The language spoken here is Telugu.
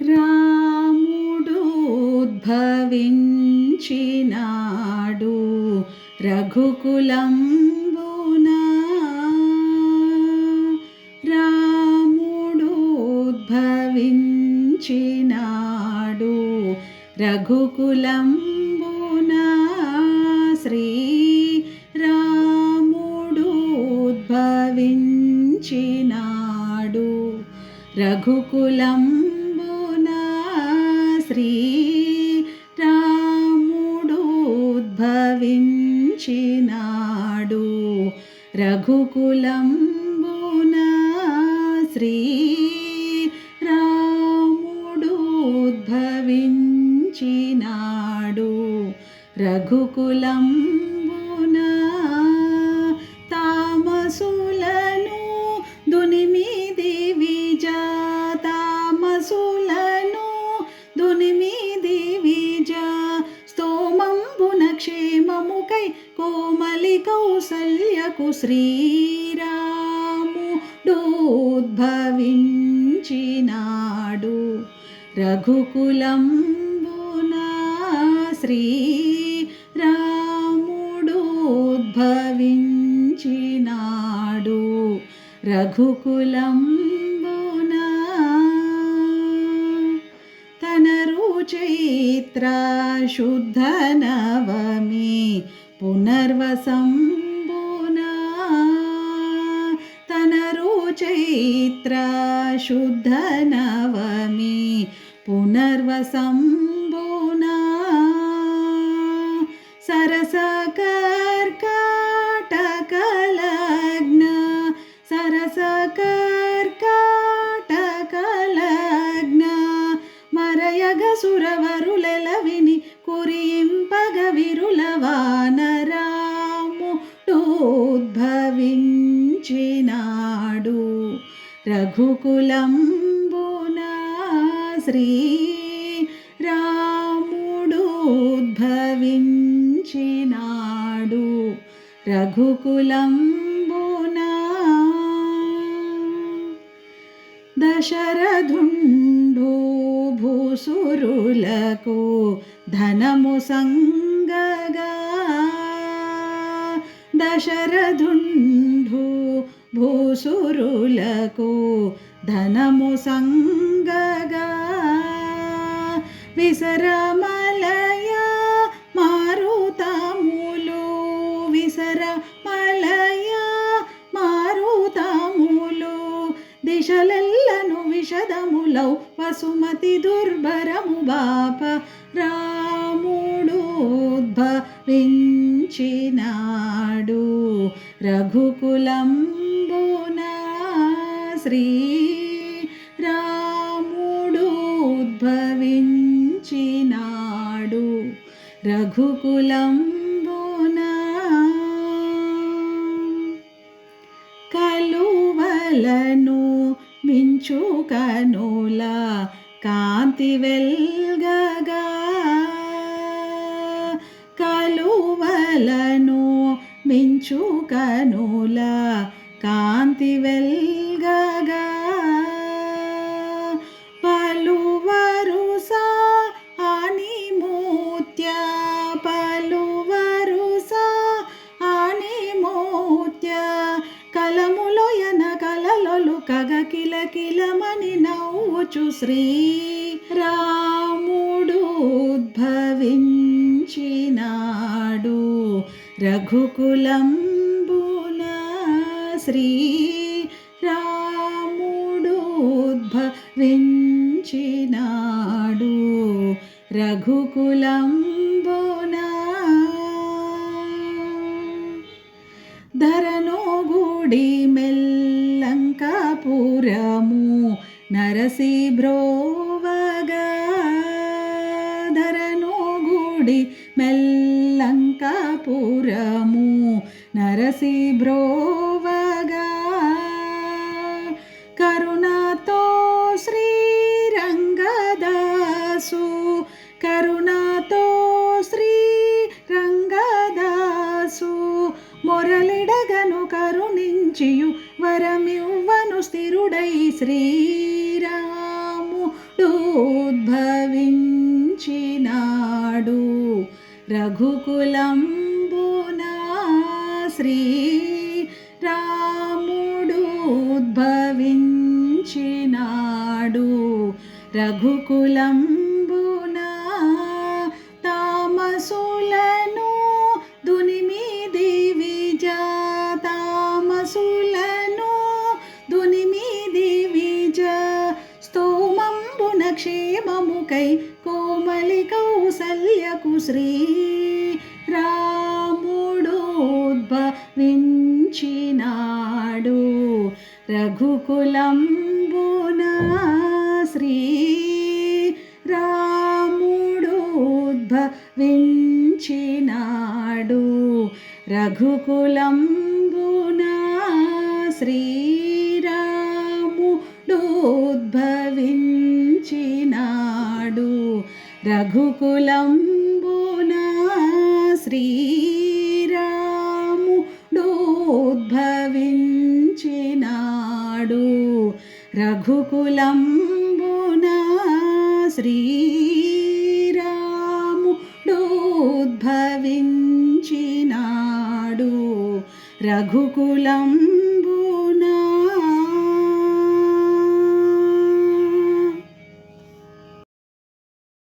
రాముడు ఉద్భవించినాడు రఘుకులంబున. రాముడు ఉద్భవించినాడు రఘుకులంబున. శ్రీ రాముడు ఉద్భవించినాడు ఉద్భవించినాడు రఘుకులంబున శ్రీ రాముడు ఉద్భవించినాడు. రఘుకులం శ్రీరాముడోద్భవించినాడు రఘుకులంబున శ్రీ రాముడోద్భవించినాడు రఘుకులంబున తనరు ीत्रा शुद्ध नवमी पुनर्वसम्बुना सरसकर्काटकलग्न सरसकर्काटकलग्न। मरयगसुरवरुलविनि कुरिये రఘుకులంబున శ్రీ రాముడు ఉద్భవించినాడు. రఘుకులంబున దశరథుండు భూసురులకు ధనము సంగగా. దశరథుండు భూసురులకు ధనము సంగగా విసరమలయ మారుతములు. విసరమలయ మారుతములు. దిశలెల్లను విషదములౌ వసుమతి దుర్భరము బాప రాముడు ఉద్భవించినాడు. రఘుకులంబున శ్రీ ప్రసవించినాడు రఘుకులంబున. కలువలను మించుకనుల కాంతి వెల్గగా. కలువలను మించుకనుల కాంతి వెల్ చూచు శ్రీ రాముడు ఉద్భవించినాడు రఘుకులంబున శ్రీ రాముడు ఉద్భవించినాడు రఘుకులంబున ధరను గుడి మెల్లంకాపురము నరసి గుడి మెల్లంకాపురము నరసింహ్రోవగా కరుణతో శ్రీరంగదాసు కరుణతో శ్రీరంగదాసు మొరలిడగను కరుణించియు వరమివ్వను స్థిరుడై శ్రీ పుట్టుద్భవించినాడు రఘుకులంబున శ్రీ రాముడు ఉద్భవించినాడు రఘుకులంబున తామసో క్షేమముకై కోమలి కౌసల్యకు శ్రీ రాముడోద్భవించినాడు. రఘుకులంబున శ్రీ రాముడోద్భవించినాడు. రఘుకులంబున శ్రీరాముడోద్భవించినాడు రఘుకులంబున శ్రీరాముడోద్భవించినాడు రఘుకులంబున శ్రీరాముడోద్భవించినాడు రఘుకులం